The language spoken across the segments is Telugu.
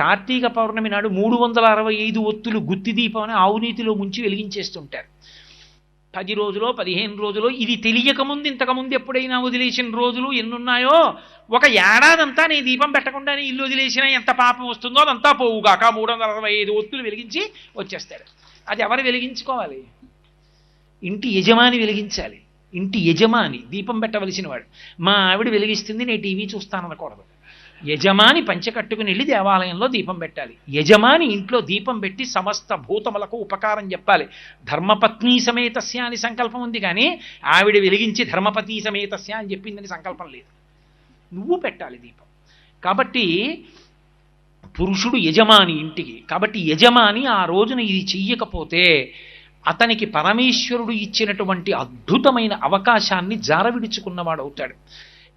కార్తీక పౌర్ణమి నాడు మూడు వందల అరవై ఐదు ఒత్తులు గుత్తి దీపం అని ఆవునీతిలో ముంచి వెలిగించేస్తుంటారు. పది రోజులో పదిహేను రోజులో ఇది తెలియకముందు ఇంతకుముందు ఎప్పుడైనా వదిలేసిన రోజులు ఎన్నున్నాయో? ఒక ఏడాదంతా నేను దీపం పెట్టకుండానే ఇల్లు వదిలేసినా ఎంత పాపం వస్తుందో అదంతా పోవుగాక మూడు వందల అరవై ఐదు ఒత్తులు వెలిగించి వచ్చేస్తారు. అది ఎవరు వెలిగించుకోవాలి? ఇంటి యజమాని వెలిగించాలి. ఇంటి యజమాని దీపం పెట్టవలసిన వాడు. మా ఆవిడ వెలిగిస్తుంది నేను టీవీ చూస్తాననకూడదు. యజమాని పంచె కట్టుకుని వెళ్ళి దేవాలయంలో దీపం పెట్టాలి. యజమాని ఇంట్లో దీపం పెట్టి సమస్త భూతములకు ఉపకారం చెప్పాలి. ధర్మపత్ని సమేతస్య అని సంకల్పం ఉంది కానీ ఆవిడ వెలిగించి ధర్మపతి సమేతస్య అని చెప్పిందని సంకల్పం లేదు. నువ్వు పెట్టాలి దీపం. కాబట్టి పురుషుడు యజమాని ఇంటికి కాబట్టి యజమాని ఆ రోజున ఇది చెయ్యకపోతే అతనికి పరమేశ్వరుడు ఇచ్చినటువంటి అద్భుతమైన అవకాశాన్ని జారవిడుచుకున్నవాడు అవుతాడు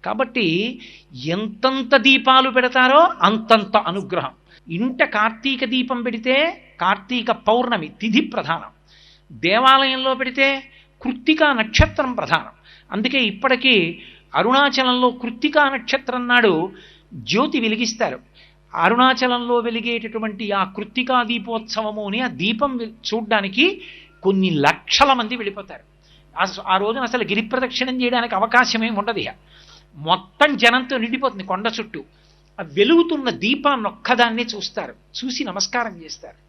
కాబట్టి ఎంతంత దీపాలు పెడతారో అంతంత అనుగ్రహం. ఇంట కార్తీక దీపం పెడితే కార్తీక పౌర్ణమి తిథి ప్రధానం. దేవాలయంలో పెడితే కృత్తికా నక్షత్రం ప్రధానం. అందుకే ఇప్పటికీ అరుణాచలంలో కృత్తికా నక్షత్రం నాడు జ్యోతి వెలిగిస్తారు. అరుణాచలంలో వెలిగేటటువంటి ఆ కృత్తికా దీపోత్సవము అని ఆ దీపం చూడ్డానికి కొన్ని లక్షల మంది వెళ్ళిపోతారు. ఆ- రోజున అసలు గిరి ప్రదక్షిణం చేయడానికి అవకాశమేమి ఉండదు ఇక మొత్తం జనంతో నిండిపోతుంది కొండ చుట్టూ. ఆ వెలుగుతున్న దీపాన్ని ఒక్కదాన్నే చూస్తారు. చూసి నమస్కారం చేస్తారు.